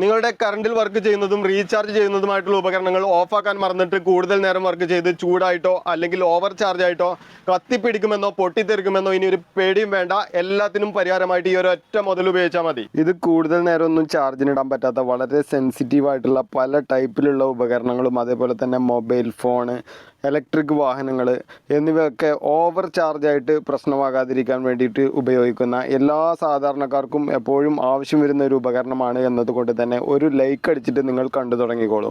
നിങ്ങളുടെ കറണ്ടിൽ വർക്ക് ചെയ്യുന്നതും റീചാർജ് ചെയ്യുന്നതുമായിട്ടുള്ള ഉപകരണങ്ങൾ ഓഫാക്കാൻ മറന്നിട്ട് കൂടുതൽ നേരം വർക്ക് ചെയ്ത് ചൂടായിട്ടോ അല്ലെങ്കിൽ ഓവർ ചാർജ് ആയിട്ടോ കത്തിപ്പിടിക്കുമെന്നോ പൊട്ടിത്തെറിക്കുമെന്നോ ഇനി ഒരു പേടിയും വേണ്ട. എല്ലാത്തിനും പരിഹാരമായിട്ട് ഈ ഒരു ഒറ്റ മുതൽ ഉപയോഗിച്ചാൽ മതി. ഇത് കൂടുതൽ നേരം ഒന്നും ചാർജിനിടാൻ പറ്റാത്ത വളരെ സെൻസിറ്റീവ് ആയിട്ടുള്ള പല ടൈപ്പിലുള്ള ഉപകരണങ്ങളും അതേപോലെ തന്നെ മൊബൈൽ ഫോണ് ഇലക്ട്രിക് വാഹനങ്ങൾ എന്നിവയൊക്കെ ഓവർ ചാർജായിട്ട് പ്രശ്നമാകാതിരിക്കാൻ വേണ്ടിയിട്ട് ഉപയോഗിക്കുന്ന എല്ലാ സാധാരണക്കാർക്കും എപ്പോഴും ആവശ്യം വരുന്ന ഒരു ഉപകരണമാണ് എന്നതുകൊണ്ട് തന്നെ ഒരു ലൈക്ക് അടിച്ചിട്ട് നിങ്ങൾ കണ്ടു തുടങ്ങിക്കോളൂ.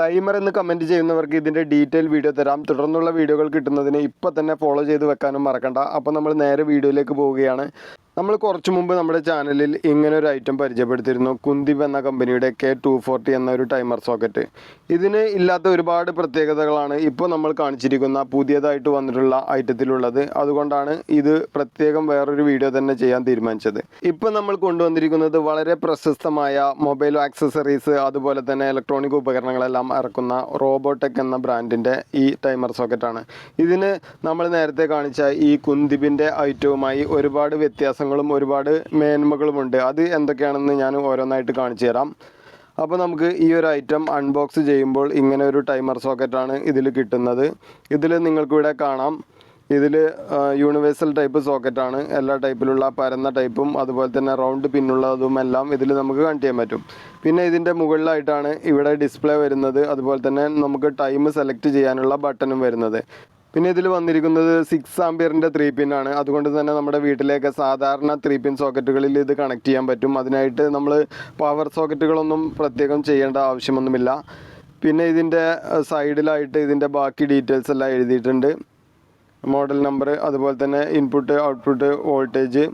ടൈമർ എന്ന് കമന്റ് ചെയ്യുന്നവർക്ക് ഇതിന്റെ ഡീറ്റെയിൽ വീഡിയോ തരാം. തുടർന്നുള്ള വീഡിയോകൾ കിട്ടുന്നതിന് ഇപ്പം തന്നെ ഫോളോ ചെയ്ത് വെക്കാനും മറക്കണ്ട. അപ്പോൾ നമ്മൾ നേരെ വീഡിയോയിലേക്ക് പോവുകയാണ്. നമ്മൾ കുറച്ച് മുമ്പ് നമ്മുടെ ചാനലിൽ ഇങ്ങനെ ഒരു ഐറ്റം പരിചയപ്പെടുത്തിയിരുന്നു. കുന്തിബ് എന്ന കമ്പനിയുടെ കെ ടു ഫോർട്ടി എന്ന ഒരു ടൈമർ സോക്കറ്റ് ഇതിന് ഇല്ലാത്ത ഒരുപാട് പ്രത്യേകതകളാണ് ഇപ്പോൾ നമ്മൾ കാണിച്ചിരിക്കുന്ന പുതിയതായിട്ട് വന്നിട്ടുള്ള ഐറ്റത്തിലുള്ളത് അതുകൊണ്ടാണ് ഇത് പ്രത്യേകം വേറൊരു വീഡിയോ തന്നെ ചെയ്യാൻ തീരുമാനിച്ചത്. ഇപ്പോൾ നമ്മൾ കൊണ്ടുവന്നിരിക്കുന്നത് വളരെ പ്രശസ്തമായ മൊബൈൽ ആക്സസറീസ് അതുപോലെ തന്നെ ഇലക്ട്രോണിക് ഉപകരണങ്ങളെല്ലാം ഇറക്കുന്ന റോബോട്ടെക് എന്ന ബ്രാൻഡിന്റെ ഈ ടൈമർ സോക്കറ്റാണ് ഇതിന് നമ്മൾ നേരത്തെ കാണിച്ച ഈ കുന്തിബിന്റെ ഐറ്റവുമായി ഒരുപാട് വ്യത്യാസങ്ങളും ഒരുപാട് മേന്മകളുമുണ്ട്. അത് എന്തൊക്കെയാണെന്ന് ഞാൻ ഓരോന്നായിട്ട് കാണിച്ചു തരാം. അപ്പോൾ നമുക്ക് ഈ ഒരു ഐറ്റം അൺബോക്സ് ചെയ്യുമ്പോൾ ഇങ്ങനെ ഒരു ടൈമർ സോക്കറ്റാണ് ഇതിൽ കിട്ടുന്നത്. ഇതിൽ നിങ്ങൾക്കിവിടെ കാണാം. ഇതിൽ യൂണിവേഴ്സൽ ടൈപ്പ് സോക്കറ്റാണ് എല്ലാ ടൈപ്പിലുള്ള പരന്ന ടൈപ്പും അതുപോലെ തന്നെ റൗണ്ട് പിന്നുള്ളതും എല്ലാം ഇതിൽ നമുക്ക് കണക്ട് ചെയ്യാൻ പറ്റും. പിന്നെ ഇതിന്റെ മുകളിലായിട്ടാണ് ഇവിടെ ഡിസ്പ്ലേ വരുന്നത്. അതുപോലെ തന്നെ നമുക്ക് ടൈം സെലക്ട് ചെയ്യാനുള്ള ബട്ടണും വരുന്നത്. പിന്നെ ഇതിൽ വന്നിരിക്കുന്നത് സിക്സ് ആംബിയറിന്റെ ത്രീ പിൻ ആണ്. അതുകൊണ്ട് തന്നെ നമ്മുടെ വീട്ടിലേക്ക് സാധാരണ ത്രീ പിൻ സോക്കറ്റുകളിൽ ഇത് കണക്ട് ചെയ്യാൻ പറ്റും. അതിനായിട്ട് നമ്മൾ പവർ സോക്കറ്റുകളൊന്നും പ്രത്യേകം ചെയ്യേണ്ട ആവശ്യമൊന്നുമില്ല. പിന്നെ ഇതിന്റെ സൈഡിലായിട്ട് ഇതിന്റെ ബാക്കി ഡീറ്റെയിൽസ് എല്ലാം എഴുതിയിട്ടുണ്ട്. മോഡൽ നമ്പർ അതുപോലെ തന്നെ ഇൻപുട്ട് ഔട്ട്പുട്ട് വോൾട്ടേജ്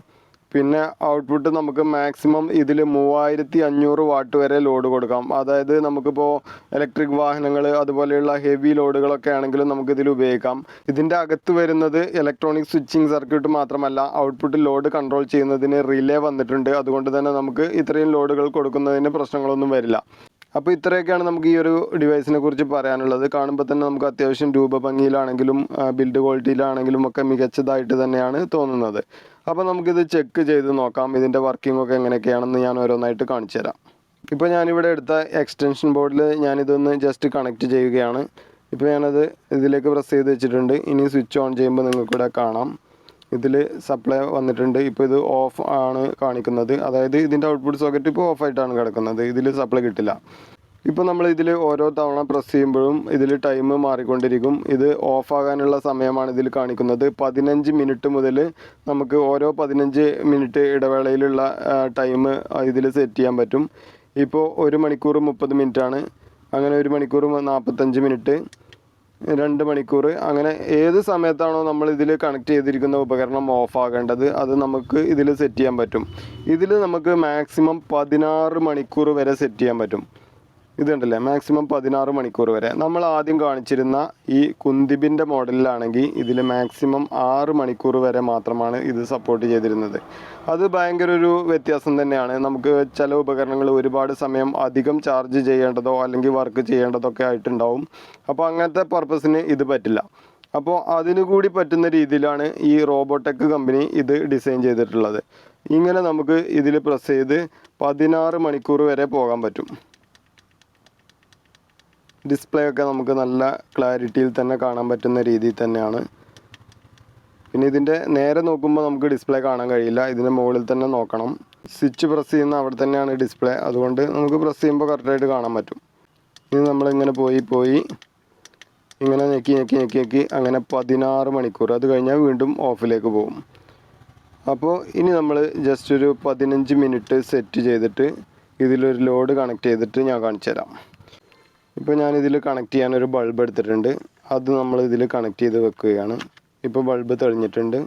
പിന്നെ ഔട്ട്പുട്ട് നമുക്ക് മാക്സിമം ഇതിൽ മൂവായിരത്തി അഞ്ഞൂറ് വാട്ട് വരെ ലോഡ് കൊടുക്കാം. അതായത് നമുക്കിപ്പോൾ ഇലക്ട്രിക് വാഹനങ്ങൾ അതുപോലെയുള്ള ഹെവി ലോഡുകളൊക്കെ ആണെങ്കിലും നമുക്ക് ഇതിൽ ഉപയോഗിക്കാം. ഇതിന്റെ അകത്ത് വരുന്നത് ഇലക്ട്രോണിക് സ്വിച്ചിങ് സർക്യൂട്ട് മാത്രമല്ല ഔട്ട്പുട്ട് ലോഡ് കൺട്രോൾ ചെയ്യുന്നതിന് റിലേ വന്നിട്ടുണ്ട്. അതുകൊണ്ട് തന്നെ നമുക്ക് ഇത്രയും ലോഡുകൾ കൊടുക്കുന്നതിന് പ്രശ്നങ്ങളൊന്നും വരില്ല. അപ്പോൾ ഇത്രയൊക്കെയാണ് നമുക്ക് ഈ ഒരു ഡിവൈസിനെ കുറിച്ച് പറയാനുള്ളത്. കാണുമ്പോൾ തന്നെ നമുക്ക് അത്യാവശ്യം രൂപഭംഗിയിലാണെങ്കിലും ബിൽഡ് ക്വാളിറ്റിയിലാണെങ്കിലും ഒക്കെ മികച്ചതായിട്ട് തന്നെയാണ് തോന്നുന്നത്. അപ്പോൾ നമുക്കിത് ചെക്ക് ചെയ്ത് നോക്കാം. ഇതിന്റെ വർക്കിംഗ് ഒക്കെ എങ്ങനെയൊക്കെയാണെന്ന് ഞാൻ ഓരോന്നായിട്ട് കാണിച്ചു തരാം. ഇപ്പോൾ ഞാനിവിടെ എടുത്ത എക്സ്റ്റൻഷൻ ബോർഡിൽ ഞാനിതൊന്ന് ജസ്റ്റ് കണക്ട് ചെയ്യുകയാണ്. ഇപ്പോൾ ഞാനത് ഇതിലേക്ക് പ്രസ് ചെയ്ത് വെച്ചിട്ടുണ്ട്. ഇനി സ്വിച്ച് ഓൺ ചെയ്യുമ്പോൾ നിങ്ങൾക്കിവിടെ കാണാം. ഇതിൽ സപ്ലൈ വന്നിട്ടുണ്ട്. ഇപ്പോൾ ഇത് ഓഫ് ആണ് കാണിക്കുന്നത്. അതായത് ഇതിന്റെ ഔട്ട്പുട്ട് സോക്കറ്റ് ഇപ്പോൾ ഓഫായിട്ടാണ് കിടക്കുന്നത്. ഇതിൽ സപ്ലൈ കിട്ടില്ല. ഇപ്പോൾ നമ്മൾ ഇതിൽ ഓരോ തവണ പ്രസ് ചെയ്യുമ്പോഴും ഇതിൽ ടൈം മാറിക്കൊണ്ടിരിക്കും. ഇത് ഓഫാകാനുള്ള സമയമാണ് ഇതിൽ കാണിക്കുന്നത്. പതിനഞ്ച് മിനിറ്റ് മുതൽ നമുക്ക് ഓരോ പതിനഞ്ച് മിനിറ്റ് ഇടവേളയിലുള്ള ടൈം ഇതിൽ സെറ്റ് ചെയ്യാൻ പറ്റും. ഇപ്പോൾ ഒരു മണിക്കൂർ മുപ്പത് മിനിറ്റാണ് അങ്ങനെ ഒരു മണിക്കൂർ നാൽപ്പത്തഞ്ച് മിനിറ്റ് രണ്ട് മണിക്കൂർ അങ്ങനെ ഏത് സമയത്താണോ നമ്മൾ ഇതിൽ കണക്ട് ചെയ്തിരിക്കുന്ന ഉപകരണം ഓഫ് ആകേണ്ടത് അത് നമുക്ക് ഇതിൽ സെറ്റ് ചെയ്യാൻ പറ്റും. ഇതിൽ നമുക്ക് മാക്സിമം പതിനാറ് മണിക്കൂർ വരെ സെറ്റ് ചെയ്യാൻ പറ്റും. ഇതുണ്ടല്ലേ? മാക്സിമം പതിനാറ് മണിക്കൂർ വരെ. നമ്മൾ ആദ്യം കാണിച്ചിരുന്ന ഈ കുന്തിബിന്റെ മോഡലിലാണെങ്കിൽ ഇതിൽ മാക്സിമം ആറ് മണിക്കൂർ വരെ മാത്രമാണ് ഇത് സപ്പോർട്ട് ചെയ്തിരുന്നത്. അത് ഭയങ്കര ഒരു വ്യത്യാസം തന്നെയാണ്. നമുക്ക് ചില ഉപകരണങ്ങൾ ഒരുപാട് സമയം അധികം ചാർജ് ചെയ്യേണ്ടതോ അല്ലെങ്കിൽ വർക്ക് ചെയ്യേണ്ടതോ ഒക്കെ ആയിട്ടുണ്ടാവും. അപ്പോൾ അങ്ങനത്തെ പർപ്പസിന് ഇത് പറ്റില്ല. അപ്പോൾ അതിനു കൂടി പറ്റുന്ന രീതിയിലാണ് ഈ റോബോടെക് കമ്പനി ഇത് ഡിസൈൻ ചെയ്തിട്ടുള്ളത്. ഇങ്ങനെ നമുക്ക് ഇതിൽ പ്രസ് ചെയ്ത് പതിനാറ് മണിക്കൂർ വരെ പോകാൻ പറ്റും. ഡിസ്പ്ലേ ഒക്കെ നമുക്ക് നല്ല ക്ലാരിറ്റിയിൽ തന്നെ കാണാൻ പറ്റുന്ന രീതിയിൽ തന്നെയാണ്. പിന്നെ ഇതിന്റെ നേരെ നോക്കുമ്പോൾ നമുക്ക് ഡിസ്പ്ലേ കാണാൻ കഴിയില്ല. ഇതിന്റെ മുകളിൽ തന്നെ നോക്കണം. സ്വിച്ച് പ്രസ് ചെയ്യുന്ന അവിടെ തന്നെയാണ് ഡിസ്പ്ലേ. അതുകൊണ്ട് നമുക്ക് പ്രസ് ചെയ്യുമ്പോൾ കറക്റ്റായിട്ട് കാണാൻ പറ്റും. ഇനി നമ്മളിങ്ങനെ പോയി പോയി ഇങ്ങനെ ഞെക്കി ഞെക്കി ഞെക്കി ഞെക്കി അങ്ങനെ പതിനാറ് മണിക്കൂർ. അത് കഴിഞ്ഞാൽ വീണ്ടും ഓഫിലേക്ക് പോകും. അപ്പോൾ ഇനി നമ്മൾ ജസ്റ്റ് ഒരു പതിനഞ്ച് മിനിറ്റ് സെറ്റ് ചെയ്തിട്ട് ഇതിലൊരു ലോഡ് കണക്ട് ചെയ്തിട്ട് ഞാൻ കാണിച്ചു തരാം ഇപ്പോൾ ഞാൻ ഞാനിതിൽ കണക്ട് ചെയ്യാൻ ഒരു ബൾബ് എടുത്തിട്ടുണ്ട്. അത് നമ്മൾ ഇതിൽ കണക്ട് ചെയ്ത് വെക്കുകയാണ്. ഇപ്പോൾ ബൾബ് തെളിഞ്ഞിട്ടുണ്ട്.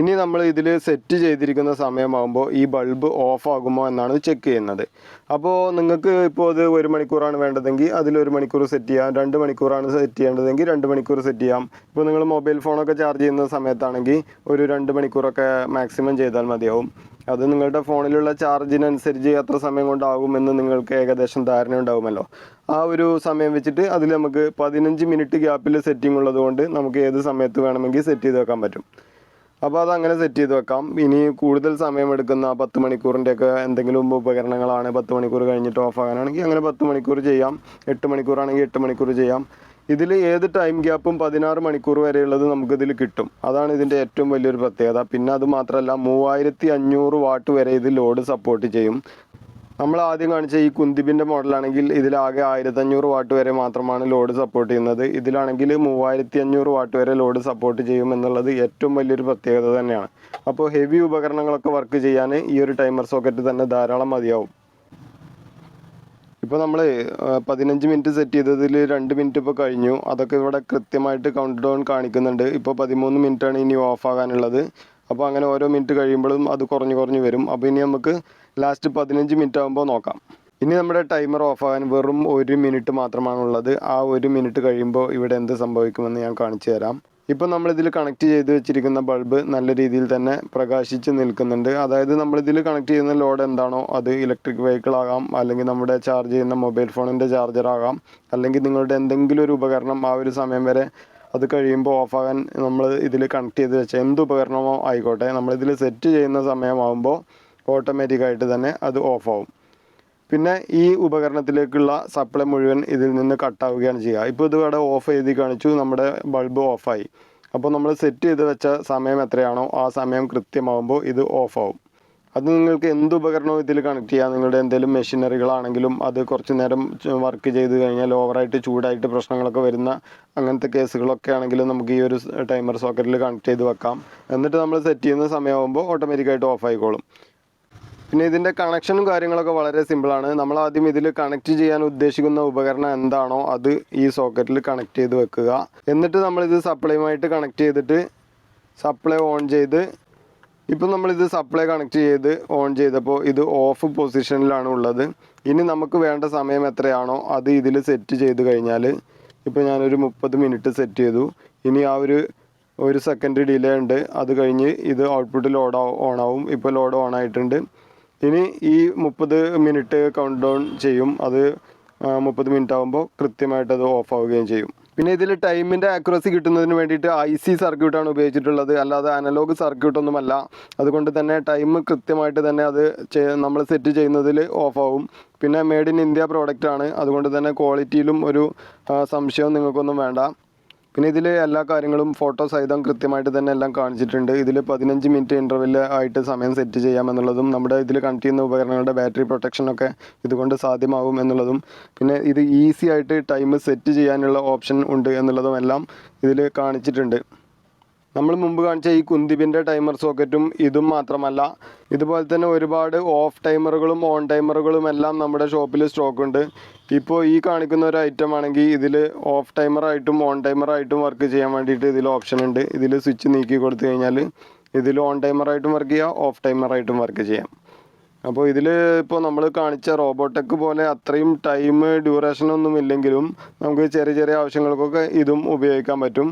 ഇനി നമ്മൾ ഇതിൽ സെറ്റ് ചെയ്തിരിക്കുന്ന സമയമാകുമ്പോൾ ഈ ബൾബ് ഓഫ് ആകുമോ എന്നാണ് ചെക്ക് ചെയ്യുന്നത്. അപ്പോൾ നിങ്ങൾക്ക് ഇപ്പോൾ അത് ഒരു മണിക്കൂറാണ് വേണ്ടതെങ്കിൽ അതിൽ ഒരു മണിക്കൂർ സെറ്റ് ചെയ്യാം. രണ്ട് മണിക്കൂറാണ് സെറ്റ് ചെയ്യേണ്ടതെങ്കിൽ രണ്ട് മണിക്കൂർ സെറ്റ് ചെയ്യാം. ഇപ്പോൾ നിങ്ങൾ മൊബൈൽ ഫോണൊക്കെ ചാർജ് ചെയ്യുന്ന സമയത്താണെങ്കിൽ ഒരു രണ്ട് മണിക്കൂറൊക്കെ മാക്സിമം ചെയ്താൽ മതിയാവും. അത് നിങ്ങളുടെ ഫോണിലുള്ള ചാർജിനനുസരിച്ച് എത്ര സമയം കൊണ്ടാകുമെന്ന് നിങ്ങൾക്ക് ഏകദേശം ധാരണ ഉണ്ടാകുമല്ലോ ആ ഒരു സമയം വെച്ചിട്ട് അതിൽ നമുക്ക് പതിനഞ്ച് മിനിറ്റ് ഗ്യാപ്പിൽ സെറ്റിംഗ് ഉള്ളതുകൊണ്ട് നമുക്ക് ഏത് സമയത്ത് വേണമെങ്കിൽ സെറ്റ് ചെയ്ത് വെക്കാൻ പറ്റും. അപ്പോൾ അത് അങ്ങനെ സെറ്റ് ചെയ്ത് വെക്കാം. ഇനി കൂടുതൽ സമയം എടുക്കുന്ന പത്ത് മണിക്കൂറിന്റെയൊക്കെ എന്തെങ്കിലും ഉപകരണങ്ങളാണ് പത്ത് മണിക്കൂർ കഴിഞ്ഞിട്ട് ഓഫ് ആകാനാണെങ്കിൽ അങ്ങനെ പത്ത് മണിക്കൂർ ചെയ്യാം. എട്ട് മണിക്കൂറാണെങ്കിൽ എട്ട് മണിക്കൂർ ചെയ്യാം. ഇതിൽ ഏത് ടൈം ഗ്യാപ്പും പതിനാറ് മണിക്കൂർ വരെയുള്ളത് നമുക്കിതിൽ കിട്ടും. അതാണ് ഇതിന്റെ ഏറ്റവും വലിയൊരു പ്രത്യേകത. പിന്നെ അത് മാത്രമല്ല മൂവായിരത്തി അഞ്ഞൂറ് വാട്ട് വരെ ഇത് ലോഡ് സപ്പോർട്ട് ചെയ്യും. നമ്മൾ ആദ്യം കാണിച്ച ഈ കുന്തിബിന്റെ മോഡലാണെങ്കിൽ ഇതിലാകെ ആയിരത്തഞ്ഞൂറ് വാട്ട് വരെ മാത്രമാണ് ലോഡ് സപ്പോർട്ട് ചെയ്യുന്നത്. ഇതിലാണെങ്കിൽ മൂവായിരത്തി അഞ്ഞൂറ് വാട്ട് വരെ ലോഡ് സപ്പോർട്ട് ചെയ്യും എന്നുള്ളത് ഏറ്റവും വലിയൊരു പ്രത്യേകത തന്നെയാണ്. അപ്പോൾ ഹെവി ഉപകരണങ്ങളൊക്കെ വർക്ക് ചെയ്യാൻ ഈ ഒരു ടൈമർ സോക്കറ്റ് തന്നെ ധാരാളം മതിയാവും. ഇപ്പോൾ നമ്മൾ പതിനഞ്ച് മിനിറ്റ് സെറ്റ് ചെയ്തതിൽ രണ്ട് മിനിറ്റ് ഇപ്പോൾ കഴിഞ്ഞു. അതൊക്കെ ഇവിടെ കൃത്യമായിട്ട് കൗണ്ട് ഡൗൺ കാണിക്കുന്നുണ്ട്. ഇപ്പോൾ പതിമൂന്ന് മിനിറ്റാണ് ഇനി ഓഫ് ആകാനുള്ളത്. അപ്പോൾ അങ്ങനെ ഓരോ മിനിറ്റ് കഴിയുമ്പോഴും അത് കുറഞ്ഞ് കുറഞ്ഞ് വരും. അപ്പോൾ ഇനി നമുക്ക് ലാസ്റ്റ് പതിനഞ്ച് മിനിറ്റ് ആകുമ്പോൾ നോക്കാം. ഇനി നമ്മുടെ ടൈമർ ഓഫ് ആകാൻ വെറും ഒരു മിനിറ്റ് മാത്രമാണുള്ളത്. ആ ഒരു മിനിറ്റ് കഴിയുമ്പോൾ ഇവിടെ എന്ത് സംഭവിക്കുമെന്ന് ഞാൻ കാണിച്ചു തരാം. ഇപ്പോൾ നമ്മളിതിൽ കണക്ട് ചെയ്ത് വെച്ചിരിക്കുന്ന ബൾബ് നല്ല രീതിയിൽ തന്നെ പ്രകാശിച്ച് നിൽക്കുന്നുണ്ട്. അതായത് നമ്മളിതിൽ കണക്ട് ചെയ്യുന്ന ലോഡ് എന്താണോ അത് ഇലക്ട്രിക് വെഹിക്കിൾ ആകാം അല്ലെങ്കിൽ നമ്മുടെ ചാർജ് ചെയ്യുന്ന മൊബൈൽ ഫോണിന്റെ ചാർജർ ആകാം അല്ലെങ്കിൽ നിങ്ങളുടെ എന്തെങ്കിലും ഒരു ഉപകരണം ആ ഒരു സമയം വരെ അത് കഴിയുമ്പോൾ ഓഫാകാൻ നമ്മൾ ഇതിൽ കണക്ട് ചെയ്ത് വെച്ച എന്ത് ഉപകരണമോ ആയിക്കോട്ടെ നമ്മളിതിൽ സെറ്റ് ചെയ്യുന്ന സമയമാകുമ്പോൾ ഓട്ടോമാറ്റിക്കായിട്ട് തന്നെ അത് ഓഫാവും പിന്നെ ഈ ഉപകരണത്തിലേക്കുള്ള സപ്ലൈ മുഴുവൻ ഇതിൽ നിന്ന് കട്ടാവുകയാണ് ചെയ്യുക. ഇപ്പോൾ ഇത് ഇവിടെ ഓഫ് ചെയ്ത് കാണിച്ചു നമ്മുടെ ബൾബ് ഓഫായി അപ്പോൾ നമ്മൾ സെറ്റ് ചെയ്ത് വെച്ച സമയം എത്രയാണോ ആ സമയം കൃത്യമാകുമ്പോൾ ഇത് ഓഫാവും അത് നിങ്ങൾക്ക് എന്ത് ഉപകരണവും ഇതിൽ കണക്ട് ചെയ്യാം. നിങ്ങളുടെ എന്തെങ്കിലും മെഷീനറികളാണെങ്കിലും അത് കുറച്ച് നേരം വർക്ക് ചെയ്ത് കഴിഞ്ഞാൽ ഓവറായിട്ട് ചൂടായിട്ട് പ്രശ്നങ്ങളൊക്കെ വരുന്ന അങ്ങനത്തെ കേസുകളൊക്കെ ആണെങ്കിലും നമുക്ക് ഈ ഒരു ടൈമർ സോക്കറ്റിൽ കണക്ട് ചെയ്ത് വെക്കാം. എന്നിട്ട് നമ്മൾ സെറ്റ് ചെയ്യുന്ന സമയമാകുമ്പോൾ ഓട്ടോമാറ്റിക്കായിട്ട് ഓഫ് ആയിക്കോളും. പിന്നെ ഇതിന്റെ കണക്ഷനും കാര്യങ്ങളൊക്കെ വളരെ സിമ്പിളാണ് നമ്മൾ ആദ്യം ഇതിൽ കണക്ട് ചെയ്യാൻ ഉദ്ദേശിക്കുന്ന ഉപകരണം എന്താണോ അത് ഈ സോക്കറ്റിൽ കണക്ട് ചെയ്ത് വെക്കുക. എന്നിട്ട് നമ്മളിത് സപ്ലൈയുമായിട്ട് കണക്ട് ചെയ്തിട്ട് സപ്ലൈ ഓൺ ചെയ്ത് ഇപ്പം നമ്മളിത് സപ്ലൈ കണക്ട് ചെയ്ത് ഓൺ ചെയ്തപ്പോൾ ഇത് ഓഫ് പൊസിഷനിലാണ് ഉള്ളത്. ഇനി നമുക്ക് വേണ്ട സമയം എത്രയാണോ അത് ഇതിൽ സെറ്റ് ചെയ്ത് കഴിഞ്ഞാൽ ഇപ്പോൾ ഞാനൊരു മുപ്പത് മിനിറ്റ് സെറ്റ് ചെയ്തു. ഇനി ആ ഒരു ഒരു സെക്കൻഡ് ഡിലേ ഉണ്ട്. അത് കഴിഞ്ഞ് ഇത് ഔട്ട്പുട്ട് ലോഡ് ഓൺ ആവും. ഇപ്പോൾ ലോഡ് ഓൺ ആയിട്ടുണ്ട്. ഇനി ഈ മുപ്പത് മിനിറ്റ് കൗണ്ട് ഡൗൺ ചെയ്യും. അത് മുപ്പത് മിനിറ്റ് ആകുമ്പോൾ കൃത്യമായിട്ട് അത് ഓഫ് ആവുകയും ചെയ്യും. പിന്നെ ഇതിൽ ടൈമിന്റെ ആക്യുറസി കിട്ടുന്നതിന് വേണ്ടിയിട്ട് ഐ സി സർക്യൂട്ടാണ് ഉപയോഗിച്ചിട്ടുള്ളത്. അല്ലാതെ അനലോഗ് സർക്യൂട്ട് ഒന്നുമല്ല. അതുകൊണ്ട് തന്നെ ടൈം കൃത്യമായിട്ട് തന്നെ അത് നമ്മൾ സെറ്റ് ചെയ്യുന്നതിൽ ഓഫ് ആവും. പിന്നെ മെയ്ഡ് ഇൻ ഇന്ത്യ പ്രോഡക്റ്റാണ് അതുകൊണ്ട് തന്നെ ക്വാളിറ്റിയിലും ഒരു സംശയവും നിങ്ങൾക്കൊന്നും വേണ്ട. പിന്നെ ഇതിൽ എല്ലാ കാര്യങ്ങളും ഫോട്ടോ സഹിതം കൃത്യമായിട്ട് തന്നെ എല്ലാം കാണിച്ചിട്ടുണ്ട്. ഇതിൽ പതിനഞ്ച് മിനിറ്റ് ഇന്റർവെൽ ആയിട്ട് സമയം സെറ്റ് ചെയ്യാമെന്നുള്ളതും നമ്മുടെ ഇതിൽ കണക്ട് ചെയ്യുന്ന ഉപകരണങ്ങളുടെ ബാറ്ററി പ്രൊട്ടക്ഷനൊക്കെ ഇതുകൊണ്ട് സാധ്യമാവും എന്നുള്ളതും പിന്നെ ഇത് ഈസി ആയിട്ട് ടൈം സെറ്റ് ചെയ്യാനുള്ള ഓപ്ഷൻ ഉണ്ട് എന്നുള്ളതും എല്ലാം ഇതിൽ കാണിച്ചിട്ടുണ്ട്. നമ്മൾ മുമ്പ് കാണിച്ച ഈ കുന്തിബിന്റെ ടൈമർ സോക്കറ്റും ഇതും മാത്രമല്ല. ഇതുപോലെ തന്നെ ഒരുപാട് ഓഫ് ടൈമറുകളും ഓൺ ടൈമറുകളും എല്ലാം നമ്മുടെ ഷോപ്പിൽ സ്റ്റോക്ക് ഉണ്ട്. ഇപ്പോൾ ഈ കാണിക്കുന്ന ഒരു ഐറ്റം ആണെങ്കിൽ ഇതിൽ ഓഫ് ടൈമറായിട്ടും ഓൺ ടൈമറായിട്ടും വർക്ക് ചെയ്യാൻ വേണ്ടിയിട്ട് ഇതിൽ ഓപ്ഷൻ ഉണ്ട്. ഇതിൽ സ്വിച്ച് നീക്കി കൊടുത്തു കഴിഞ്ഞാൽ ഇതിൽ ഓൺ ടൈമറായിട്ടും വർക്ക് ചെയ്യാം ഓഫ് ടൈമറായിട്ടും വർക്ക് ചെയ്യാം. അപ്പോൾ ഇതിൽ ഇപ്പോൾ നമ്മൾ കാണിച്ച റോബോടെക് പോലെ അത്രയും ടൈം ഡ്യൂറേഷനൊന്നും ഇല്ലെങ്കിലും നമുക്ക് ചെറിയ ചെറിയ ആവശ്യങ്ങൾക്കൊക്കെ ഇതും ഉപയോഗിക്കാൻ പറ്റും.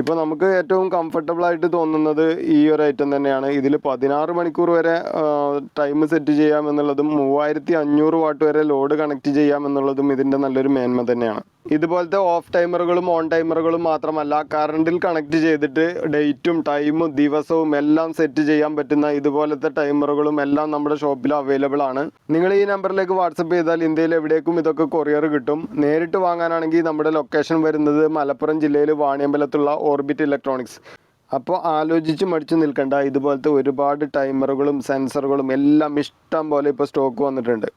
ഇപ്പോൾ നമുക്ക് ഏറ്റവും കംഫർട്ടബിൾ ആയിട്ട് തോന്നുന്നത് ഈ ഒരു ഐറ്റം തന്നെയാണ്. ഇതിൽ പതിനാറ് മണിക്കൂർ വരെ ടൈം സെറ്റ് ചെയ്യാം എന്നുള്ളതും മൂവായിരത്തി അഞ്ഞൂറ് വാട്ട് വരെ ലോഡ് കണക്ട് ചെയ്യാം എന്നുള്ളതും ഇതിന്റെ നല്ലൊരു മേന്മ തന്നെയാണ്. ഇതുപോലത്തെ ഓഫ് ടൈമറുകളും ഓൺ ടൈമറുകളും മാത്രമല്ല കറണ്ടിൽ കണക്ട് ചെയ്തിട്ട് ഡേറ്റും ടൈമും ദിവസവും എല്ലാം സെറ്റ് ചെയ്യാൻ പറ്റുന്ന ഇതുപോലത്തെ ടൈമറുകളും എല്ലാം നമ്മുടെ ഷോപ്പിൽ അവൈലബിൾ ആണ്. നിങ്ങൾ ഈ നമ്പറിലേക്ക് വാട്സപ്പ് ചെയ്താൽ ഇന്ത്യയിൽ എവിടേക്കും ഇതൊക്കെ കൊറിയർ കിട്ടും. നേരിട്ട് വാങ്ങാനാണെങ്കിൽ നമ്മുടെ ലൊക്കേഷൻ വരുന്നത് മലപ്പുറം ജില്ലയിൽ വാണിയമ്പലത്തുള്ള ഓർബിറ്റ് ഇലക്ട്രോണിക്സ്. അപ്പോൾ ആലോചിച്ച് മടിച്ച് നിൽക്കണ്ട ഇതുപോലത്തെ ഒരുപാട് ടൈമറുകളും സെൻസറുകളും എല്ലാം ഇഷ്ടം പോലെ ഇപ്പോൾ സ്റ്റോക്ക് വന്നിട്ടുണ്ട്.